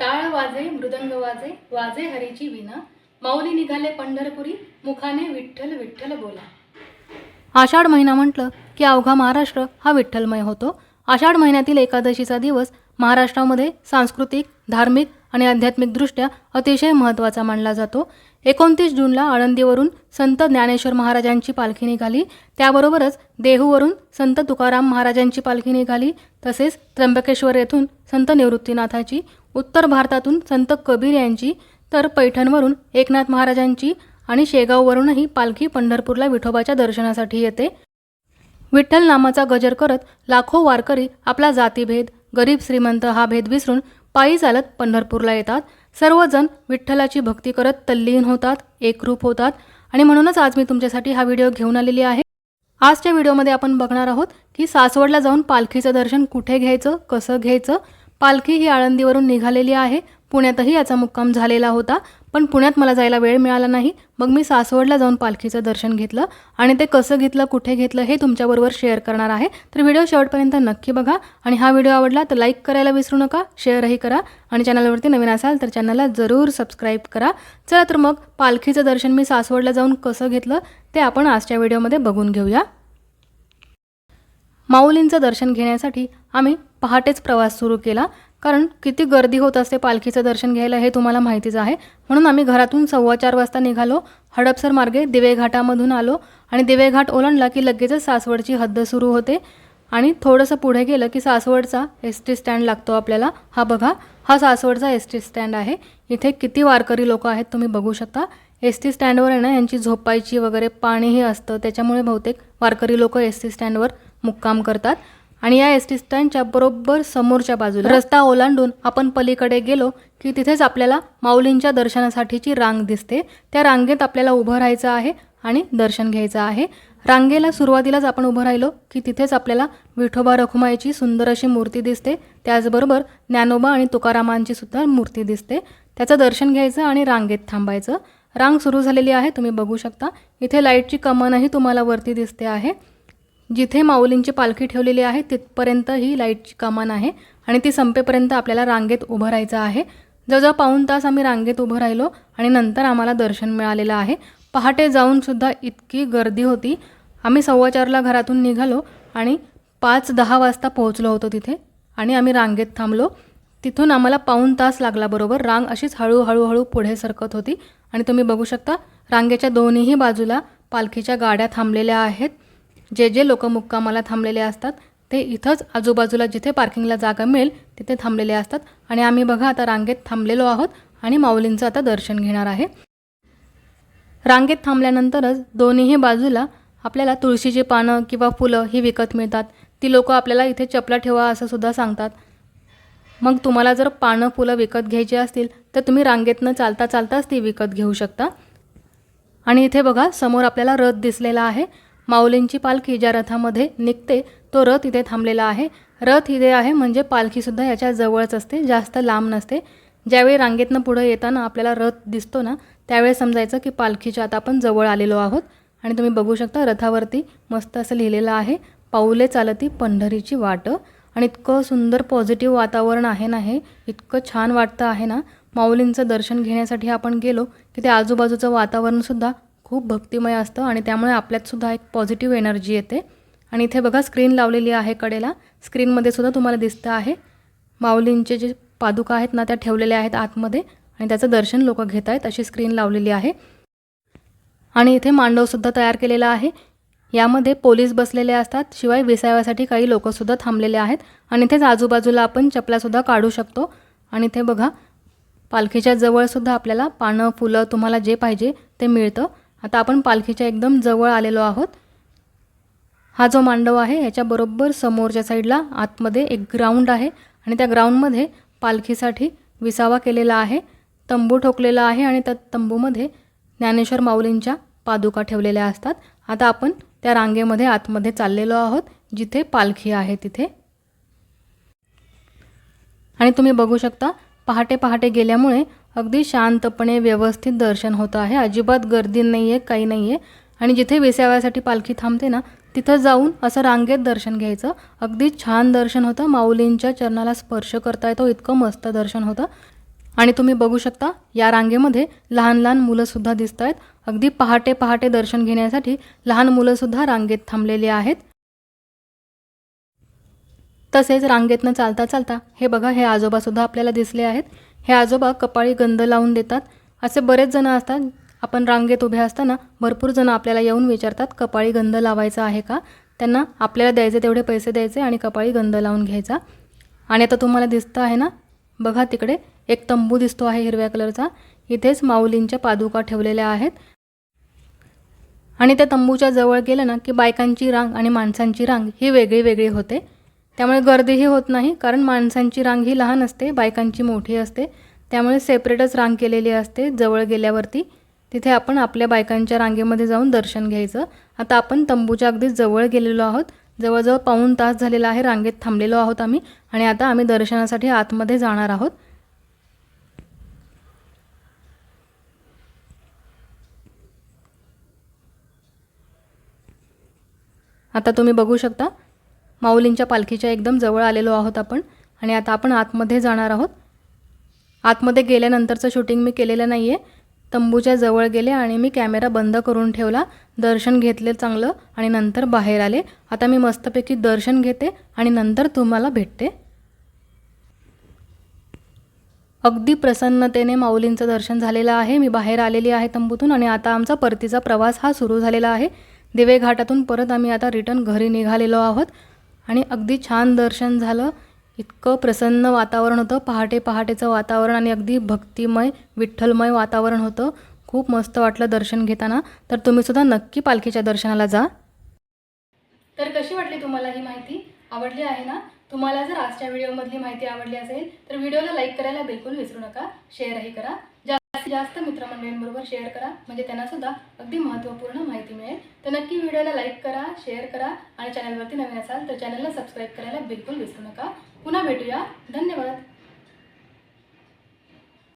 टाळ वाजे मृदंग वाजे वाजे हरीची विना माऊली निघाले पंढरपुरी मुखाने विठ्ठल विठ्ठल बोला. आषाढ महिना म्हटलं की अवघा महाराष्ट्र हा विठ्ठलमय होतो. आषाढ महिन्यातील एकादशीचा दिवस महाराष्ट्रामध्ये सांस्कृतिक धार्मिक आणि आध्यात्मिकदृष्ट्या अतिशय महत्त्वाचा मानला जातो. एकोणतीस जूनला आळंदीवरून संत ज्ञानेश्वर महाराजांची पालखी निघाली. त्याबरोबरच देहूवरून संत तुकाराम महाराजांची पालखी निघाली. तसेच त्र्यंबकेश्वर येथून संत निवृत्तीनाथाची उत्तर भारतातून संत कबीर यांची तर पैठणवरून एकनाथ महाराजांची आणि शेगाववरूनही पालखी पंढरपूरला विठोबाच्या दर्शनासाठी येते. विठ्ठल नामाचा गजर करत लाखो वारकरी आपला जातीभेद गरीब श्रीमंत हा भेद विसरून पायी चालत पंढरपूरला येतात. सर्वजण विठ्ठलाची भक्ती करत तल्लीन होतात एकरूप होतात. आणि म्हणूनच आज मी तुमच्यासाठी हा व्हिडिओ घेऊन आलेली आहे. आजच्या व्हिडिओमध्ये आपण बघणार आहोत की सासवडला जाऊन पालखीचं दर्शन कुठे घ्यायचं कसं घ्यायचं? पालखी ही आळंदीवरून निघालेली आहे. पुण्यातही याचा मुक्काम झालेला होता. पण पुण्यात मला जायला वेळ मिळाला नाही. मग मी सासवडला जाऊन पालखीचं दर्शन घेतलं आणि ते कसं घेतलं कुठे घेतलं हे तुमच्याबरोबर शेअर करणार आहे. तर व्हिडिओ शेवटपर्यंत नक्की बघा आणि हा व्हिडिओ आवडला तर लाईक करायला विसरू नका शेअरही करा आणि चॅनलवरती नवीन असाल तर चॅनलला जरूर सबस्क्राईब करा. चला तर मग पालखीचं दर्शन मी सासवडला जाऊन कसं घेतलं ते आपण आजच्या व्हिडिओमध्ये बघून घेऊया. माऊलींचं दर्शन घेण्यासाठी आम्ही पहाटेच प्रवास सुरू केला. कारण किती गर्दी होत असते पालखीचं दर्शन घ्यायला हे तुम्हाला माहितीच आहे. म्हणून आम्ही घरातून सव्वा चार वाजता निघालो हडपसर मार्गे दिवेघाटामधून आलो आणि दिवेघाट ओलांडला की लगेचच सासवडची हद्द सुरू होते आणि थोडंसं पुढे गेलं की सासवडचा एस टी स्टँड लागतो आपल्याला. हा बघा हा सासवडचा एस टी स्टँड आहे. इथे किती वारकरी लोक आहेत तुम्ही बघू शकता. एस टी स्टँडवर आहे ना यांची झोपायची वगैरे पाणीही असतं. त्याच्यामुळे बहुतेक वारकरी लोक एस टी स्टँडवर मुक्काम करतात. आणि या एस टी स्टँडच्या बरोबर समोरच्या बाजूला रस्ता ओलांडून आपण पलीकडे गेलो की तिथेच आपल्याला माऊलींच्या दर्शनासाठीची रांग दिसते. त्या रांगेत आपल्याला उभं राहायचं आहे आणि दर्शन घ्यायचं आहे. रांगेला सुरुवातीलाच आपण उभं राहिलो की तिथेच आपल्याला विठोबा रखुमाईची सुंदर अशी मूर्ती दिसते. त्याचबरोबर ज्ञानोबा आणि तुकारामांची सुद्धा मूर्ती दिसते. त्याचं दर्शन घ्यायचं आणि रांगेत थांबायचं. रांग सुरू झालेली आहे तुम्ही बघू शकता. इथे लाईटची कमानही तुम्हाला वरती दिसते आहे. जिथे माऊलींची पालखी ठेवलेली आहे तिथपर्यंत ही लाईटची कमान आहे आणि ती संपेपर्यंत आपल्याला रांगेत उभं राहायचं आहे. जवळजवळ पाऊण तास आम्ही रांगेत उभं राहिलो आणि नंतर आम्हाला दर्शन मिळालेलं आहे. पहाटे जाऊनसुद्धा इतकी गर्दी होती. आम्ही सव्वा चारला घरातून निघालो आणि पाच दहा वाजता पोहोचलो होतो तिथे आणि आम्ही रांगेत थांबलो. तिथून आम्हाला पाऊण तास लागला बरोबर. रांग अशीच हळूहळूहळू पुढे सरकत होती आणि तुम्ही बघू शकता रांगेच्या दोन्हीही बाजूला पालखीच्या गाड्या थांबलेल्या आहेत. जे जे लोक मुक्कामाला थांबलेले असतात ते इथंच आजूबाजूला जिथे पार्किंगला जागा मिळेल तिथे थांबलेले असतात. आणि आम्ही बघा आता रांगेत थांबलेलो आहोत आणि माऊलींचं आता दर्शन घेणार आहे. रांगेत थांबल्यानंतरच दोन्हीही बाजूला आपल्याला तुळशीची पानं किंवा फुलं ही विकत मिळतात. ती लोकं आपल्याला इथे चपला ठेवा असं सुद्धा सांगतात. मग तुम्हाला जर पानं फुलं विकत घ्यायची असतील तर तुम्ही रांगेतनं चालता चालताच ती विकत घेऊ शकता. आणि इथे बघा समोर आपल्याला रथ दिसलेला आहे. माऊलींची पालखी ज्या रथामध्ये निघते तो रथ इथे थांबलेला आहे. रथ इथे आहे म्हणजे पालखीसुद्धा याच्या जवळच असते जास्त लांब नसते. ज्यावेळी रांगेतनं पुढं येताना आपल्याला रथ दिसतो ना त्यावेळी समजायचं की पालखीच्या आता आपण जवळ आलेलो आहोत. आणि तुम्ही बघू शकता रथावरती मस्त असं लिहिलेलं आहे पाऊले चालती पंढरीची वाट. आणि इतकं सुंदर पॉझिटिव्ह वातावरण आहे ना हे इतकं छान वाटतं आहे ना माऊलींचं दर्शन घेण्यासाठी आपण गेलो की ते आजूबाजूचं वातावरणसुद्धा खूप भक्तिमय असतं आणि त्यामुळे आपल्यातसुद्धा एक पॉझिटिव्ह एनर्जी येते. आणि इथे बघा स्क्रीन लावलेली आहे कडेला. स्क्रीनमध्ये सुद्धा तुम्हाला दिसतं आहे. माऊलींचे जे पादुका आहेत ना त्या ठेवलेल्या आहेत आतमध्ये आणि त्याचं दर्शन लोक घेत आहेत अशी स्क्रीन लावलेली आहे. आणि इथे मांडवसुद्धा तयार केलेला आहे. यामध्ये पोलीस बसलेले असतात शिवाय विसाव्यासाठी काही लोकंसुद्धा थांबलेले आहेत. आणि इथेच आजूबाजूला आपण चपलासुद्धा काढू शकतो. आणि इथे बघा पालखीच्या जवळसुद्धा आपल्याला पानं फुलं तुम्हाला जे पाहिजे ते मिळतं. आता आपण पालखीच्या एकदम जवळ आलेलो आहोत. हा जो मांडव आहे याच्याबरोबर समोरच्या साईडला आतमध्ये एक ग्राउंड आहे आणि त्या ग्राउंडमध्ये पालखीसाठी विसावा केलेला आहे तंबू ठोकलेला आहे आणि त्या तंबूमध्ये ज्ञानेश्वर माऊलींच्या पादुका ठेवलेल्या असतात. आता आपण त्या रांगेमध्ये आतमध्ये चाललेलो आहोत जिथे पालखी आहे तिथे. आणि तुम्ही बघू शकता पहाटे पहाटे गेल्यामुळे अगदी शांतपणे व्यवस्थित दर्शन होतं आहे. अजिबात गर्दी नाही आहे काही नाही आहे आणि जिथे विसाव्यासाठी पालखी थांबते ना तिथं जाऊन असं रांगेत दर्शन घ्यायचं. अगदी छान दर्शन होतं. माऊलींच्या चरणाला स्पर्श करता येतो. इतकं मस्त दर्शन होतं. आणि तुम्ही बघू शकता या रांगेमध्ये लहान लहान मुलंसुद्धा दिसत आहेत अगदी पहाटे पहाटे दर्शन घेण्यासाठी लहान मुलंसुद्धा रांगेत थांबलेली आहेत. तसेच रांगेतनं चालता चालता हे बघा हे आजोबासुद्धा आपल्याला दिसले आहेत. हे आजोबा कपाळी गंध लावून देतात. असे बरेच जण असतात. आपण रांगेत उभे असताना भरपूर जण आपल्याला येऊन विचारतात कपाळी गंध लावायचा आहे का? त्यांना आपल्याला द्यायचे तेवढे पैसे द्यायचे आणि कपाळी गंध लावून घ्यायचा. आणि आता तुम्हाला दिसतं आहे ना? बघा तिकडे एक तंबू दिसतो आहे हिरव्या कलरचा. इथेच माऊलींच्या पादुका ठेवलेल्या आहेत. आणि त्या तंबूच्या जवळ गेलं ना की बायकांची रांग आणि माणसांची रांग ही वेगळी वेगळी होते. त्यामुळे गर्दीही होत नाही कारण माणसांची रांग ही लहान असते बायकांची मोठी असते. त्यामुळे सेपरेटच रांग केलेली असते जवळ गेल्यावरती. तिथे आपण आपल्या बायकांच्या रांगेमध्ये जाऊन दर्शन घ्यायचं. आता आपण तंबूच्या अगदी जवळ गेलेलो आहोत. जवळजवळ पाऊण तास झालेला आहे रांगेत थांबलेलो आहोत आम्ही. आणि आता आम्ही दर्शनासाठी आतमध्ये जाणार आहोत. आता तुम्ही बघू शकता माऊलींच्या पालखीच्या एकदम जवळ आलेलो आहोत आपण. आणि आता आपण आतमध्ये जाणार आहोत. आतमध्ये गेल्यानंतरचं शूटिंग मी केलेलं नाही आहे तंबूच्या जवळ गेले आणि मी कॅमेरा बंद करून ठेवला. दर्शन घेतले चांगलं आणि नंतर बाहेर आले. आता मी मस्तपैकी दर्शन घेते आणि नंतर तुम्हाला भेटते. अगदी प्रसन्नतेने माऊलींचं दर्शन झालेलं आहे. मी बाहेर आलेली आहे तंबूतून आणि आता आमचा परतीचा प्रवास हा सुरू झालेला आहे. दिवे घाटातून परत आम्ही आता रिटर्न घरी निघालेलो आहोत. आणि अगदी छान दर्शन झालं. इतकं प्रसन्न वातावरण होतं. पहाटे पहाटेचं वातावरण आणि अगदी भक्तिमय विठ्ठलमय वातावरण होतं. खूप मस्त वाटलं दर्शन घेताना. तर तुम्हीसुद्धा नक्की पालखीच्या दर्शनाला जा. तर कशी वाटली तुम्हाला ही माहिती? आवडली आहे ना? तुम्हाला जर आजच्या व्हिडिओमधली माहिती आवडली असेल तर व्हिडिओला लाईक करायला बिलकुल विसरू नका. शेअरही करा. जास्त मित्रमंडळींबरोबर शेअर करा. म्हणजे त्यांना सुद्धा अगदी महत्त्वपूर्ण माहिती मिळेल. तर नक्की व्हिडिओला लाईक करा शेअर करा आणि चॅनलवरती नवीन असाल तर चॅनलला सबस्क्राईब करायला बिलकुल विसरू नका. पुन्हा भेटूया. धन्यवाद.